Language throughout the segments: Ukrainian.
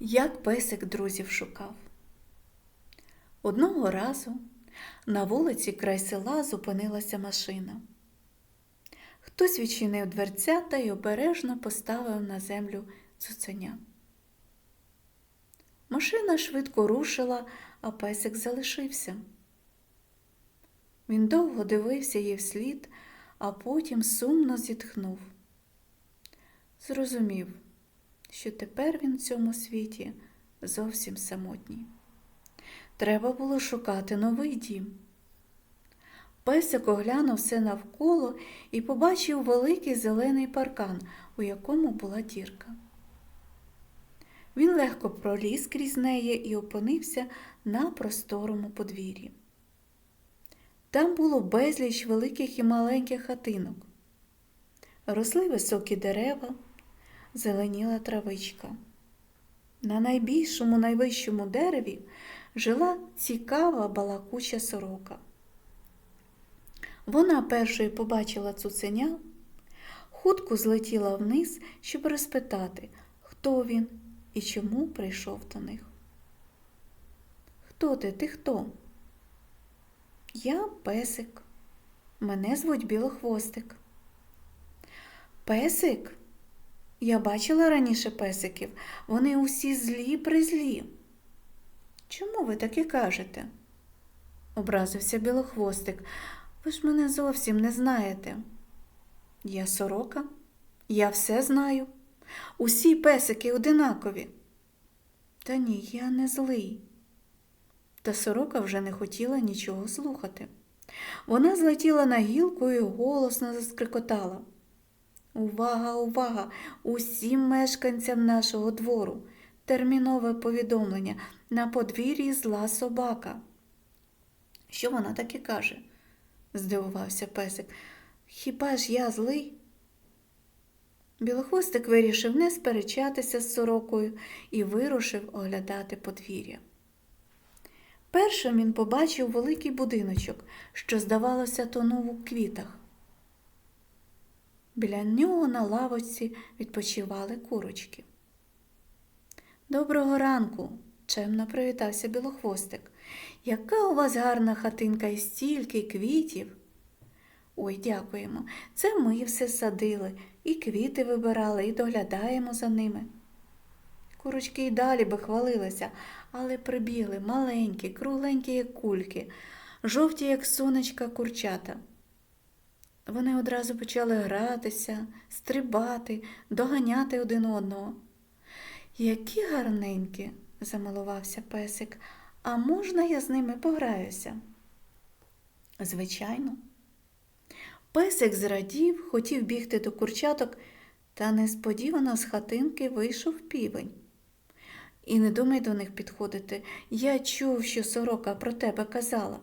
Як песик друзів шукав. Одного разу на вулиці край села зупинилася машина. Хтось відчинив дверцята і обережно поставив на землю цуценя. Машина швидко рушила, а песик залишився. Він довго дивився їй вслід, а потім сумно зітхнув. Зрозумів, що тепер він в цьому світі зовсім самотній. Треба було шукати новий дім. Песик оглянув все навколо і побачив великий зелений паркан, у якому була дірка. Він легко проліз крізь неї і опинився на просторому подвір'ї. Там було безліч великих і маленьких хатинок. Росли високі дерева, зеленіла травичка. На найбільшому, найвищому дереві жила цікава балакуча сорока. Вона першою побачила цуценя, хутко злетіла вниз, щоб розпитати, хто він і чому прийшов до них. Хто ти? Ти хто? Я песик. Мене звуть Білохвостик. Песик? Я бачила раніше песиків. Вони усі злі призлі. Чому ви таке кажете? образився білохвостик. Ви ж мене зовсім не знаєте. Я сорока, я все знаю. Усі песики одинакові. Та ні, я не злий. Та сорока вже не хотіла нічого слухати. Вона злетіла на гілку і голосно заскрикотала. Увага, увага! Усім мешканцям нашого двору. Термінове повідомлення на подвір'ї зла собака. Що вона таке каже? здивувався песик. Хіба ж я злий? Білохвостик вирішив не сперечатися з сорокою і вирушив оглядати подвір'я. Першим він побачив великий будиночок, що, здавалося, тонув у квітах. Біля нього на лавочці відпочивали курочки. Доброго ранку, чемно привітався білохвостик. Яка у вас гарна хатинка і стільки квітів? Ой, дякуємо. Це ми все садили, і квіти вибирали, і доглядаємо за ними. Курочки й далі би хвалилися, але прибігли маленькі, кругленькі, як кульки, жовті, як сонечка курчата. Вони одразу почали гратися, стрибати, доганяти один одного. Які гарненькі, замилувався песик, а можна я з ними пограюся? Звичайно. Песик зрадів, хотів бігти до курчаток, та несподівано з хатинки вийшов півень. І не думай до них підходити. Я чув, що сорока про тебе казала.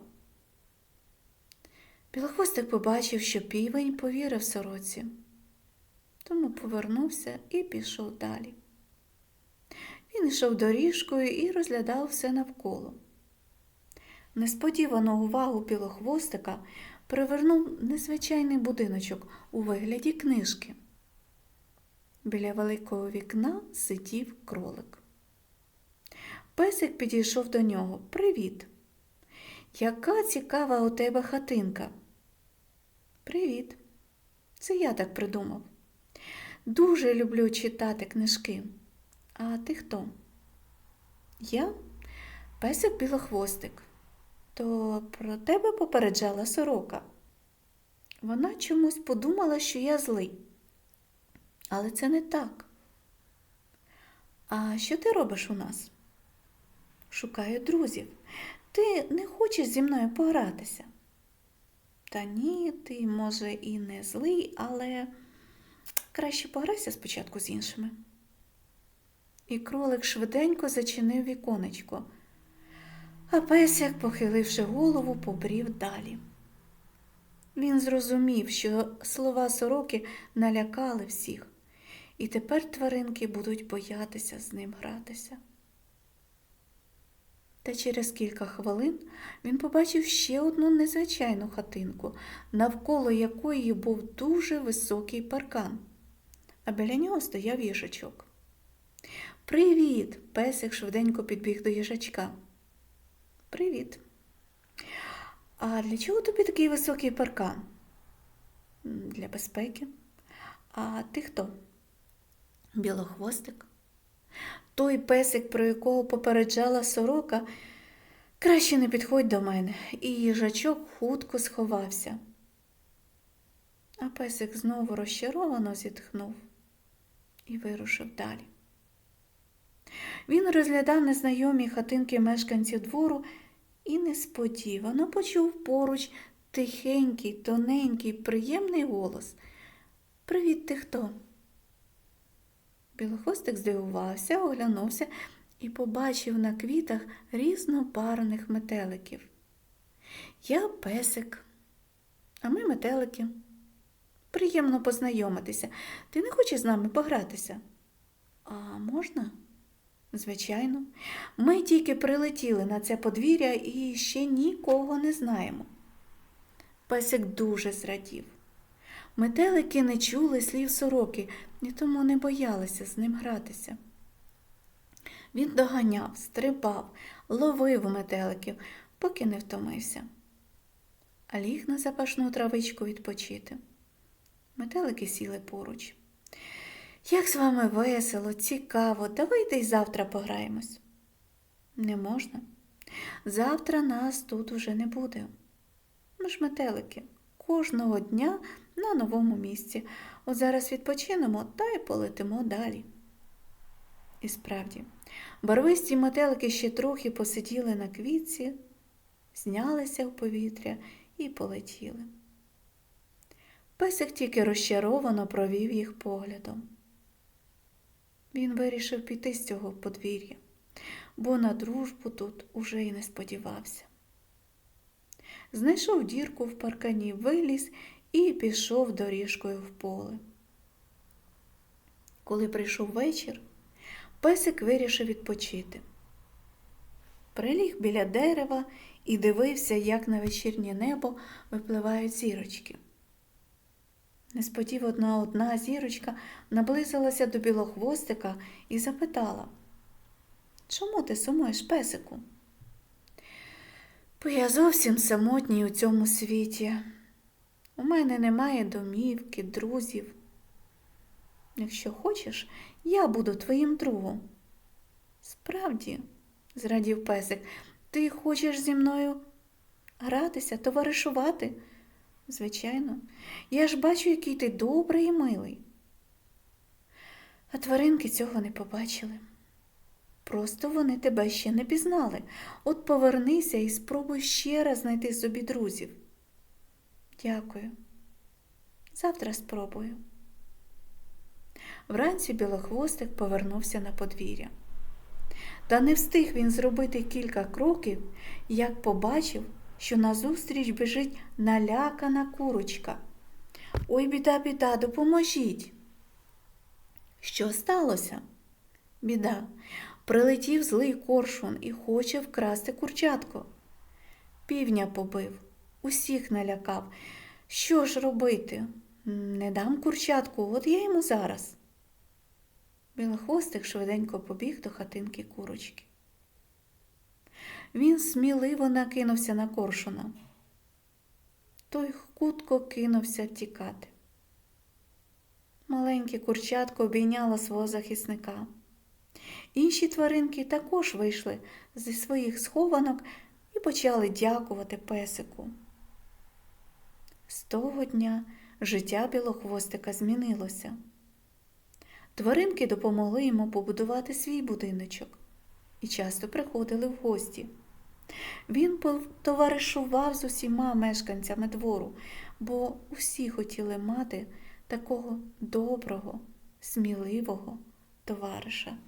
Білохвостик побачив, що півень повірив сороці, тому повернувся і пішов далі. Він йшов доріжкою і розглядав все навколо. Несподівану увагу білохвостика привернув незвичайний будиночок у вигляді книжки. Біля великого вікна сидів кролик. Песик підійшов до нього. Привіт. Яка цікава у тебе хатинка? Привіт. Це я так придумав. Дуже люблю читати книжки. А ти хто? Я песик білохвостик. То про тебе попереджала сорока. Вона чомусь подумала, що я злий. Але це не так. А що ти робиш у нас? Шукаю друзів. Ти не хочеш зі мною погратися? Та може, і не злий, але краще пограйся спочатку з іншими. І кролик швиденько зачинив віконечко, а песик, похиливши голову, побрів далі. Він зрозумів, що слова сороки налякали всіх, і тепер тваринки будуть боятися з ним гратися. Та через кілька хвилин він побачив ще одну незвичайну хатинку, навколо якої був дуже високий паркан, а біля нього стояв їжачок. Привіт! Песик швиденько підбіг до їжачка. Привіт. А для чого тобі такий високий паркан? Для безпеки. А ти хто? Білохвостик. Той песик, про якого попереджала сорока, краще не підходь до мене, і їжачок хутко сховався. А песик знову розчаровано зітхнув і вирушив далі. Він розглядав незнайомі хатинки мешканців двору і несподівано почув поруч тихенький, тоненький, приємний голос. Привіт, ти хто? Білохвостик здивувався, оглянувся і побачив на квітах різнобарвних метеликів. Я песик, а ми метелики. Приємно познайомитися. Ти не хочеш з нами погратися? А можна? Звичайно, ми тільки прилетіли на це подвір'я і ще нікого не знаємо. Песик дуже зрадів. Метелики не чули слів сороки і тому не боялися з ним гратися. Він доганяв, стрибав, ловив метеликів, поки не втомився, а ліг на запашну травичку відпочити. Метелики сіли поруч. Як з вами весело, цікаво, давайте й завтра пограємось. Не можна. Завтра нас тут уже не буде. Ми ж метелики кожного дня на новому місці. От зараз відпочинемо та й полетимо далі. І справді, барвисті метелики ще трохи посиділи на квітці, знялися в повітря і полетіли. Песик тільки розчаровано провів їх поглядом. Він вирішив піти з цього подвір'я, бо на дружбу тут уже й не сподівався. Знайшов дірку в паркані, виліз і пішов доріжкою в поле. Коли прийшов вечір, песик вирішив відпочити. Приліг біля дерева і дивився, як на вечірнє небо випливають зірочки. Несподівано одна зірочка наблизилася до білохвостика і запитала, чому ти сумуєш, песику? Бо я зовсім самотній у цьому світі. У мене немає домівки, друзів. Якщо хочеш, я буду твоїм другом. Справді, зрадів песик, ти хочеш зі мною гратися, товаришувати? Звичайно, я ж бачу, який ти добрий і милий. А тваринки цього не побачили. Просто вони тебе ще не пізнали. От повернися і спробуй ще раз знайти собі друзів. Дякую. Завтра спробую. Вранці білохвостик повернувся на подвір'я. Та не встиг він зробити кілька кроків, як побачив, що назустріч біжить налякана курочка. Ой, біда, біда, допоможіть. Що сталося? Біда. Прилетів злий коршун і хоче вкрасти курчатко. Півня побив, усіх налякав. Що ж робити? Не дам курчатку, от я йому зараз. Білохвостик швиденько побіг до хатинки курочки. Він сміливо накинувся на коршуна. Той хутко кинувся тікати. Маленьке курчатко обійняло свого захисника. Інші тваринки також вийшли зі своїх схованок і почали дякувати песику. З того дня життя білохвостика змінилося. Тваринки допомогли йому побудувати свій будиночок і часто приходили в гості. Він товаришував з усіма мешканцями двору, бо усі хотіли мати такого доброго, сміливого товариша.